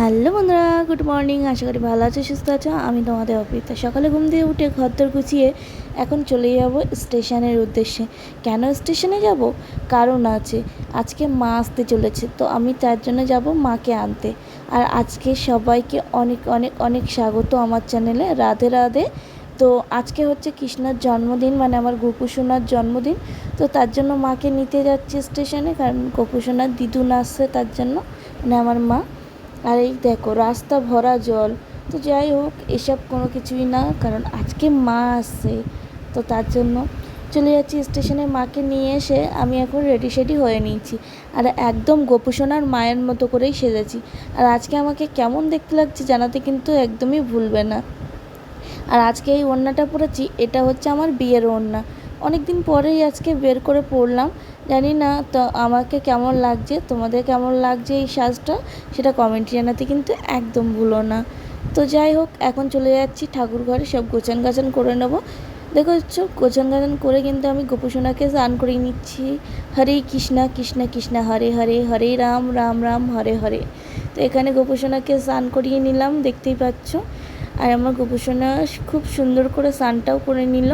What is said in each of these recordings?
Hello বন্ধুরা, good morning. আশা করি ভালো আছো, সুস্থ আছো? আমি তোমাদের অপরিতা। সকালে ঘুম দিয়ে উঠে ঘরদর গুছিয়ে এখন চলে যাব স্টেশনের উদ্দেশ্যে। কেন স্টেশনে যাব? কারণ আছে। আজকে মা আসতে চলেছে, তো আমি তার জন্য যাব মাকে আনতে। আর আজকে সবাইকে অনেক অনেক অনেক স্বাগত আমার চ্যানেলে। রাধে রাধে। তো আজকে হচ্ছে কৃষ্ণার জন্মদিন মানে আমার গোপুসোনার জন্মদিন। তো তার জন্য মাকে নিতে যাচ্ছি স্টেশনে, কারণ গোপুসোনার দিদুন আসছে তার জন্য মানে আমার মা। আর এই দেখো, রাস্তা ভরা জল। তো যাই হোক, এসব কোনো কিছুই না, কারণ আজকে মা আসছে। তো তার জন্য চলে যাচ্ছি স্টেশনে। মাকে নিয়ে এসে আমি এখন রেডি সেডি হয়ে নিয়েছি। আর একদম গোপুসোনার মায়ের মতো করেই সেজেছি। আর আজকে আমাকে কেমন দেখতে লাগছে জানাতে কিন্তু একদমই ভুলবে না। আর আজকে এই ওড়নাটা পরেছি, এটা হচ্ছে আমার বিয়ের ওড়না। অনেক দিন পরেই আজকে বের করে পড়লাম জানি না তো আমাকে কেমন লাগছে, তোমাদের কেমন লাগছে এই সাজটা? সেটা কমেন্টে জানাতে কিন্তু একদম ভুলো না। তো যাই হোক, এখন চলে যাচ্ছি ঠাকুর ঘরে, সব গোছান গাছান করে নেব। দেখো গোছান গাছান করে কিন্তু আমি গোপুসোনাকে স্নান করিয়ে নিচ্ছি। হরে কৃষ্ণা কৃষ্ণা কৃষ্ণা, হরে হরে হরে রাম রাম রাম, হরে হরে। তো এখানে গোপুসোনাকে স্নান করিয়ে নিলাম, দেখতেই পাচ্ছ। আর আমার গোপুসোনা খুব সুন্দর করে স্নানটাও করে নিল।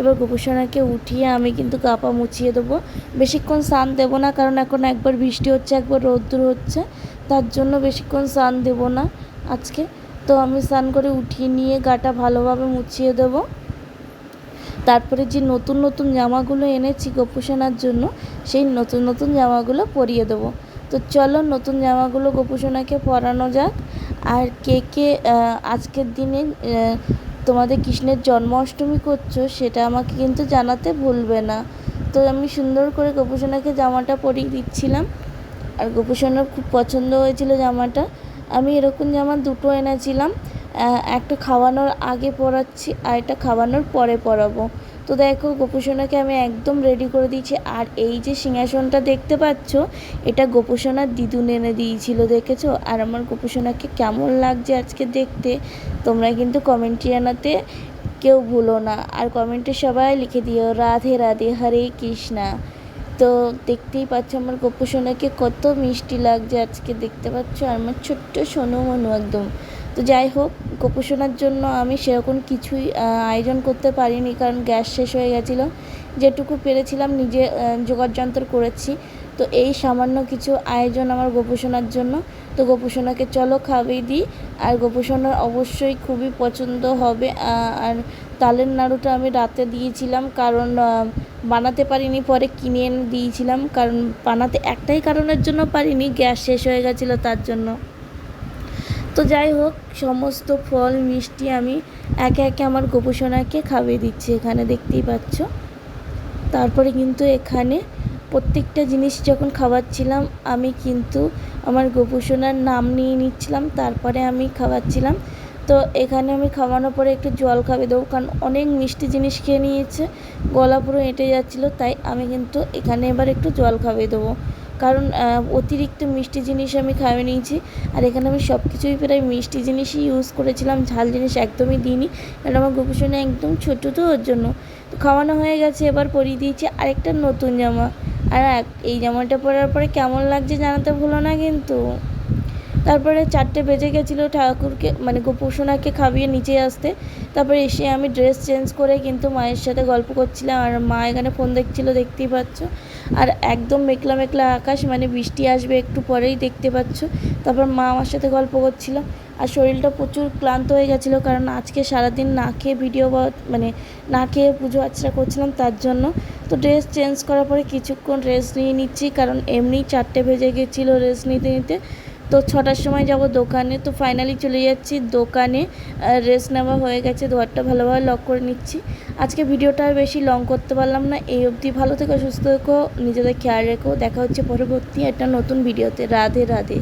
এবার গোপুসোনাকে উঠিয়ে আমি কিন্তু কাপা মুছিয়ে দেবো। বেশিক্ষণ স্নান দেবো না, কারণ এখন একবার বৃষ্টি হচ্ছে, একবার রৌদ্র হচ্ছে, তার জন্য বেশিক্ষণ স্নান দেবো না আজকে। তো আমি স্নান করে উঠিয়ে নিয়ে গাটা ভালোভাবে মুছিয়ে দেবো। তারপরে যে নতুন নতুন জামাগুলো এনেছি গোপুসোনার জন্য, সেই নতুন নতুন জামাগুলো পরিয়ে দেবো। তো চলো নতুন জামাগুলো গোপুসোনাকে পরানো যাক। আর কে কে আজকের দিনে তোমাদের কৃষ্ণের জন্মাষ্টমী করছ, সেটা আমাকে কিন্তু জানাতে ভুলবে না। তো আমি সুন্দর করে গোপুসোনাকে জামাটা পরিয়ে দিচ্ছিলাম। আর গোপুসোনার খুব পছন্দ হয়েছিল জামাটা। আমি এরকম জামা দুটো এনেছিলাম। একটা খাওয়ানোর আগে পরাচ্ছি, আর একটা খাওয়ানোর পরে পরাবো। তো দেখো, গোপুসোনাকে আমি একদম রেডি করে দিয়েছি। আর এই যে সিংহাসনটা দেখতে পাচ্ছ, এটা গোপুসোনার দিদুন এনে দিয়েছিল, দেখেছ? আর আমার গোপুসোনাকে কেমন লাগছে আজকে দেখতে, তোমরা কিন্তু কমেন্টে জানাতে কেউ ভুলো না। আর কমেন্টে সবাই লিখে দিও, রাধে রাধে, হরে কৃষ্ণা। তো দেখতেই পাচ্ছ আমার গোপুসোনাকে কত মিষ্টি লাগছে আজকে দেখতে পাচ্ছ, আর আমার ছোট্ট সোনু মনু একদম। তো যাই হোক, গোপুসোনার জন্য আমি সেরকম কিছুই আয়োজন করতে পারিনি কারণ গ্যাস শেষ হয়ে গেছিল। যেটুকু পেরেছিলাম নিজে জোগাড় যন্ত্র করেছি। তো এই সামান্য কিছু আয়োজন আমার গোপুসোনার জন্য। তো গোপুসোনাকে চলো খাবেই দিই। আর গোপুসোনার অবশ্যই খুবই পছন্দ হবে। আর তালের নাড়ুটা আমি রাতে দিয়েছিলাম কারণ বানাতে পারিনি, পরে কিনে এনে দিয়েছিলাম। কারণ বানাতে একটাই কারণের জন্য পারিনি, গ্যাস শেষ হয়ে গেছিল তার জন্য। তো যাই হোক, সমস্ত ফল, মিষ্টি আমি একে একে আমার গোপুসোনাকে খাইয়ে দিচ্ছি এখানে, দেখতেই পাচ্ছ। তারপরে কিন্তু এখানে প্রত্যেকটা জিনিস যখন খাওয়াচ্ছিলাম, আমি কিন্তু আমার গোপুসোনার নাম নিয়ে নিচ্ছিলাম, তারপরে আমি খাওয়াচ্ছিলাম। তো এখানে আমি খাওয়ানোর পরে একটু জল খাইয়ে দেবো, কারণ অনেক মিষ্টি জিনিস খেয়ে নিয়েছে, গলা পুরো এঁটে যাচ্ছিল, তাই আমি কিন্তু এখানে এবার একটু জল খাইয়ে দেবো। কারণ অতিরিক্ত মিষ্টি জিনিস আমি খাইয়ে নিয়েছি। আর এখানে আমি সব কিছুই প্রায় মিষ্টি জিনিসই ইউজ করেছিলাম, ঝাল জিনিস একদমই দিইনি। কারণ আমার গোপুসোনা একদম ছোটো তো ওর জন্য। তো খাওয়ানো হয়ে গেছে, এবার পরিয়ে দিয়েছি আরেকটা নতুন জামা। আর এই জামাটা পরার পরে কেমন লাগছে জানাতে ভুলো না কিন্তু। তারপরে চারটে বেজে গেছিল ঠাকুরকে মানে গোপুসোনাকে খাবিয়ে নিচে আসতে। তারপরে এসে আমি ড্রেস চেঞ্জ করে কিন্তু মায়ের সাথে গল্প করছিলাম আর মা এখানে ফোন দেখছিলো, দেখতেই পাচ্ছ। আর একদম মেঘলা মেঘলা আকাশ মানে বৃষ্টি আসবে একটু পরেই দেখতে পাচ্ছ। তারপর মা আমার সাথে গল্প করছিল। আর শরীরটা প্রচুর ক্লান্ত হয়ে গেছিল কারণ আজকে সারাদিন না খেয়ে ভিডিও মানে না খেয়ে পুজো আর্চা করছিলাম তার জন্য। তো ড্রেস চেঞ্জ করার পরে কিছুক্ষণ রেস্ট নিয়ে নিচ্ছি কারণ এমনি চারটে ভেজে গেছিল রেস্ট নিতে নিতে। তো ছটার সময় যাব দোকানে, তো ফাইনালি চলে যাচ্ছি দোকানে। রেস্ট নেওয়া হয়ে গেছে, দোয়ারটা ভালোভাবে লক করে নিচ্ছি। আজকে ভিডিওটা আর বেশি লং করতে পারলাম না, এই অবধি ভালো থেকো, সুস্থ থেকো, নিজেদের খেয়াল রেখো। দেখা হচ্ছে পরবর্তী একটা নতুন ভিডিওতে। রাধে রাধে।